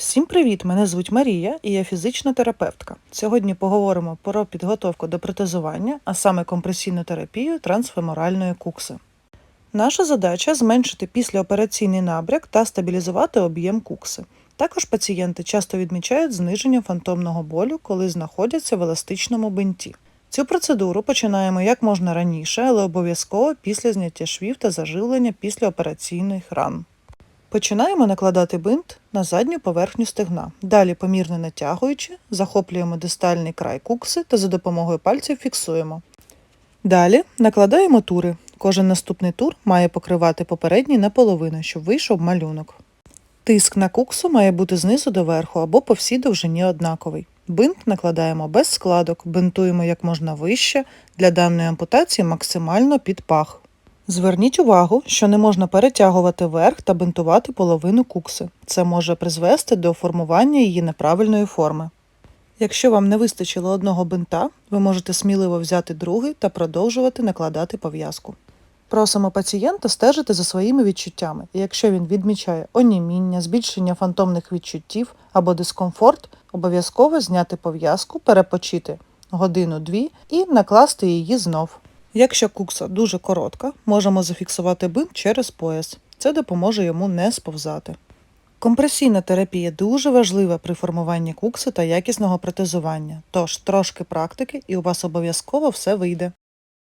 Всім привіт! Мене звуть Марія і я фізична терапевтка. Сьогодні поговоримо про підготовку до протезування, а саме компресійну терапію трансфеморальної кукси. Наша задача зменшити післяопераційний набряк та стабілізувати об'єм кукси. Також пацієнти часто відмічають зниження фантомного болю, коли знаходяться в еластичному бинті. Цю процедуру починаємо як можна раніше, але обов'язково після зняття швів та заживлення післяопераційних ран. Починаємо накладати бинт на задню поверхню стегна. Далі, помірно натягуючи, захоплюємо дистальний край кукси та за допомогою пальців фіксуємо. Далі накладаємо тури. Кожен наступний тур має покривати попередній наполовину, щоб вийшов малюнок. Тиск на куксу має бути знизу до верху або по всій довжині однаковий. Бинт накладаємо без складок, бинтуємо як можна вище, для даної ампутації максимально під пах. Зверніть увагу, що не можна перетягувати верх та бинтувати половину кукси. Це може призвести до формування її неправильної форми. Якщо вам не вистачило одного бинта, ви можете сміливо взяти другий та продовжувати накладати пов'язку. Просимо пацієнта стежити за своїми відчуттями, і якщо він відмічає оніміння, збільшення фантомних відчуттів або дискомфорт, обов'язково зняти пов'язку, перепочити годину-дві і накласти її знов. Якщо кукса дуже коротка, можемо зафіксувати бинт через пояс. Це допоможе йому не сповзати. Компресійна терапія дуже важлива при формуванні кукси та якісного протезування, тож трошки практики і у вас обов'язково все вийде.